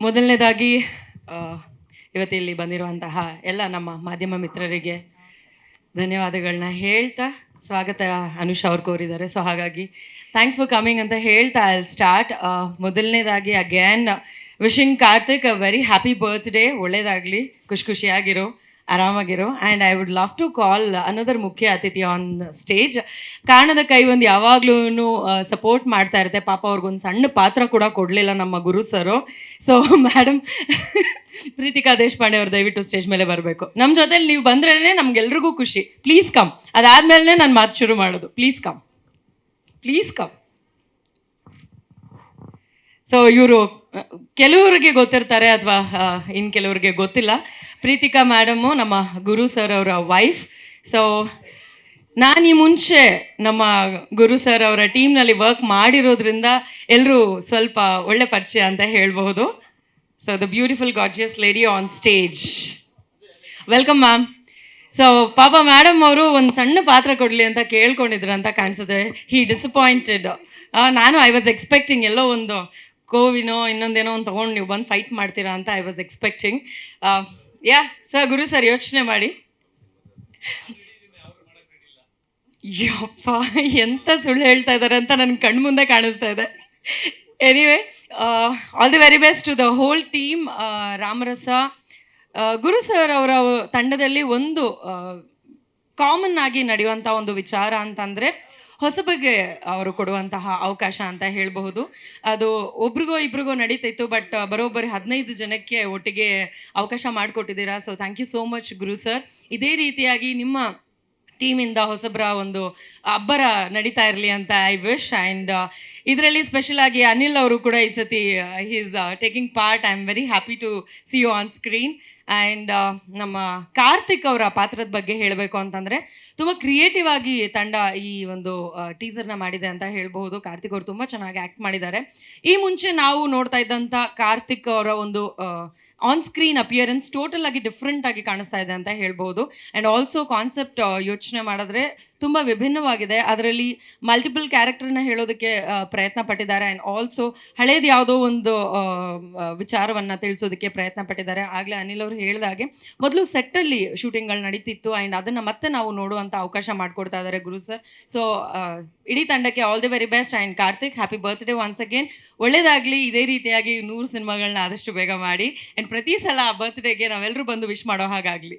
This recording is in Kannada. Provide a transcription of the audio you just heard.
ಮೊದಲನೇದಾಗಿ ಇವತ್ತು ಇಲ್ಲಿ ಬಂದಿರುವಂತಹ ಎಲ್ಲ ನಮ್ಮ ಮಾಧ್ಯಮ ಮಿತ್ರರಿಗೆ ಧನ್ಯವಾದಗಳನ್ನ ಹೇಳ್ತಾ ಸ್ವಾಗತ ಅನುಷ್ ಅವ್ರು ಕೋರಿದ್ದಾರೆ. ಸೊ ಹಾಗಾಗಿ ಥ್ಯಾಂಕ್ಸ್ ಫಾರ್ ಕಮಿಂಗ್ ಅಂತ ಹೇಳ್ತಾ ಐ ಸ್ಟಾರ್ಟ್ ಮೊದಲನೇದಾಗಿ again wishing Karthik very happy birthday ಒಳ್ಳೇದಾಗಲಿ, ಖುಷಿ ಖುಷಿಯಾಗಿರೋ. ಆರಾಮಾಗಿರೋ. And I would love to call another ಮುಖ್ಯ ಅತಿಥಿ ಆನ್ ಸ್ಟೇಜ್ ಕಾರಣದ ಕೈ ಒಂದು ಯಾವಾಗ್ಲೂ ಸಪೋರ್ಟ್ ಮಾಡ್ತಾ ಇರುತ್ತೆ. ಪಾಪ ಅವ್ರಿಗೊಂದು ಸಣ್ಣ ಪಾತ್ರ ಕೂಡ ಕೊಡಲಿಲ್ಲ ನಮ್ಮ Guru sir. So madam Preethika Deshpande ಅವ್ರು ದಯವಿಟ್ಟು ಸ್ಟೇಜ್ ಮೇಲೆ ಬರಬೇಕು. ನಮ್ಮ ಜೊತೆಲಿ ನೀವು ಬಂದ್ರೇ ನಮ್ಗೆಲ್ರಿಗೂ ಖುಷಿ. ಪ್ಲೀಸ್ ಕಮ್ ಅದಾದ್ಮೇಲೆ ನಾನು ಮಾತು ಶುರು ಮಾಡೋದು. Please come please come so ಇವರು ಕೆಲವರಿಗೆ ಗೊತ್ತಿರ್ತಾರೆ ಅಥವಾ ಇನ್ನು ಕೆಲವರಿಗೆ ಗೊತ್ತಿಲ್ಲ. ಪ್ರೀತಿಕಾ ಮೇಡಮು, ನಮ್ಮ ಗುರು ಸರ್ ಅವರ ವೈಫ್ ಸೊ ನಾನು ಈ ಮುಂಚೆ ನಮ್ಮ ಗುರು ಸರ್ ಅವರ ಟೀಮ್ನಲ್ಲಿ ವರ್ಕ್ ಮಾಡಿರೋದ್ರಿಂದ ಎಲ್ಲರೂ ಸ್ವಲ್ಪ ಒಳ್ಳೆ ಪರಿಚಯ ಅಂತ ಹೇಳಬಹುದು. So the beautiful gorgeous lady on stage welcome ma'am so ಪಾಪ ಮೇಡಮ್ ಅವರು ಒಂದು ಸಣ್ಣ ಪಾತ್ರ ಕೊಡಲಿ ಅಂತ ಕೇಳ್ಕೊಂಡಿದ್ರು ಅಂತ ಕಾಣಿಸುತ್ತೆ. ಹಿ ಡಿಸಪಾಯಿಂಟೆಡ್ ನಾನು ಐ ವಾಸ್ ಎಕ್ಸ್ಪೆಕ್ಟಿಂಗ್ ಎಲ್ಲೋ ಒಂದು ಕೋವಿನೋ ಇನ್ನೊಂದೇನೋ ಒಂದು ತೊಗೊಂಡು ನೀವು ಬಂದು ಫೈಟ್ ಮಾಡ್ತೀರಾ ಅಂತ I was expecting yeah, sir, Guru sir, ಯೋಚನೆ ಮಾಡಿ. ಯಪ್ಪ, ಎಂತ ಸುಳ್ಳು ಹೇಳ್ತಾ ಇದ್ದಾರೆ ಅಂತ ನನ್ನ ಕಣ್ಣು ಮುಂದೆ ಕಾಣಿಸ್ತಾ ಇದೆ. Anyway all the very best to the whole team Ramarasa. Guru sir ಅವರ ತಂಡದಲ್ಲಿ ಒಂದು ಕಾಮನ್ ಆಗಿ ನಡೆಯುವಂಥ ಒಂದು ವಿಚಾರ ಅಂತಂದರೆ ಹೊಸಬಗೆ ಅವರು ಕೊಡುವಂತಹ ಅವಕಾಶ ಅಂತ ಹೇಳಬಹುದು. ಅದು ಒಬ್ರಿಗೋ ಇಬ್ರಿಗೋ ನಡೀತಾಯಿತ್ತು ಬಟ್ ಬರೋಬ್ಬರಿ ಹದಿನೈದು ಜನಕ್ಕೆ ಒಟ್ಟಿಗೆ ಅವಕಾಶ ಮಾಡಿಕೊಟ್ಟಿದ್ದೀರಾ? So thank you so much Guru sir. ಇದೇ ರೀತಿಯಾಗಿ ನಿಮ್ಮ ಟೀಮಿಂದ ಹೊಸಬ್ರ ಒಂದು ಅಬ್ಬರ ನಡೀತಾ ಇರಲಿ ಅಂತ ಐ ವಿಶ್. ಆ್ಯಂಡ್ ಇದರಲ್ಲಿ ಸ್ಪೆಷಲ್ ಆಗಿ ಅನಿಲ್ ಅವರು ಕೂಡ ಈ ಸತಿ he's taking part I am very happy to see you on screen and ನಮ್ಮ ಕಾರ್ತಿಕ್ ಅವರ ಪಾತ್ರದ ಬಗ್ಗೆ ಹೇಳಬೇಕು ಅಂತಂದರೆ, ತುಂಬ ಕ್ರಿಯೇಟಿವ್ ಆಗಿ ತಂಡ ಈ ಒಂದು ಟೀಸರ್ನ ಮಾಡಿದೆ ಅಂತ ಹೇಳ್ಬೋದು ಕಾರ್ತಿಕ್ ಅವರು ತುಂಬ ಚೆನ್ನಾಗಿ ಆ್ಯಕ್ಟ್ ಮಾಡಿದ್ದಾರೆ. ಈ ಮುಂಚೆ ನಾವು ನೋಡ್ತಾ ಇದ್ದಂಥ ಕಾರ್ತಿಕ್ ಅವರ ಒಂದು ಆನ್ ಸ್ಕ್ರೀನ್ ಅಪಿಯರೆನ್ಸ್ ಟೋಟಲ್ ಆಗಿ ಡಿಫ್ರೆಂಟ್ ಆಗಿ ಕಾಣಿಸ್ತಾ ಇದೆ ಅಂತ ಹೇಳ್ಬೋದು ಆ್ಯಂಡ್ ಆಲ್ಸೋ ಕಾನ್ಸೆಪ್ಟ್ ಯೋಚನೆ ಮಾಡಿದ್ರೆ ತುಂಬ ವಿಭಿನ್ನವಾಗಿದೆ. ಅದರಲ್ಲಿ ಮಲ್ಟಿಪಲ್ ಕ್ಯಾರೆಕ್ಟರ್ನ ಹೇಳೋದಕ್ಕೆ ಪ್ರಯತ್ನ ಪಟ್ಟಿದ್ದಾರೆ. ಆ್ಯಂಡ್ ಆಲ್ಸೋ ಹಳೇದು ಯಾವುದೋ ಒಂದು ವಿಚಾರವನ್ನು ತಿಳಿಸೋದಕ್ಕೆ ಪ್ರಯತ್ನ ಪಟ್ಟಿದ್ದಾರೆ. ಆಗಲೇ ಅನಿಲ್ ಅವರು ಹೇಳಿದಾಗೆ ಮೊದಲು ಸೆಟ್ಟಲ್ಲಿ ಶೂಟಿಂಗ್ಗಳು ನಡೀತಿತ್ತು. ಆ್ಯಂಡ್ ಅದನ್ನು ಮತ್ತೆ ನಾವು ನೋಡುವಂಥ ಅವಕಾಶ ಮಾಡಿಕೊಡ್ತಾ ಇದ್ದಾರೆ ಗುರು ಸರ್ ಸೊ ಇಡೀ ತಂಡಕ್ಕೆ all the very best and Karthik happy birthday once again ಒಳ್ಳೇದಾಗಲಿ, ಇದೇ ರೀತಿಯಾಗಿ ನೂರು ಸಿನಿಮಾಗಳನ್ನ ಆದಷ್ಟು ಬೇಗ ಮಾಡಿ. ಆ್ಯಂಡ್ ಪ್ರತಿ ಸಲ ಆ ಬರ್ತ್ಡೇಗೆ ನಾವೆಲ್ಲರೂ ಬಂದು ವಿಶ್ ಮಾಡೋ ಹಾಗಾಗಲಿ.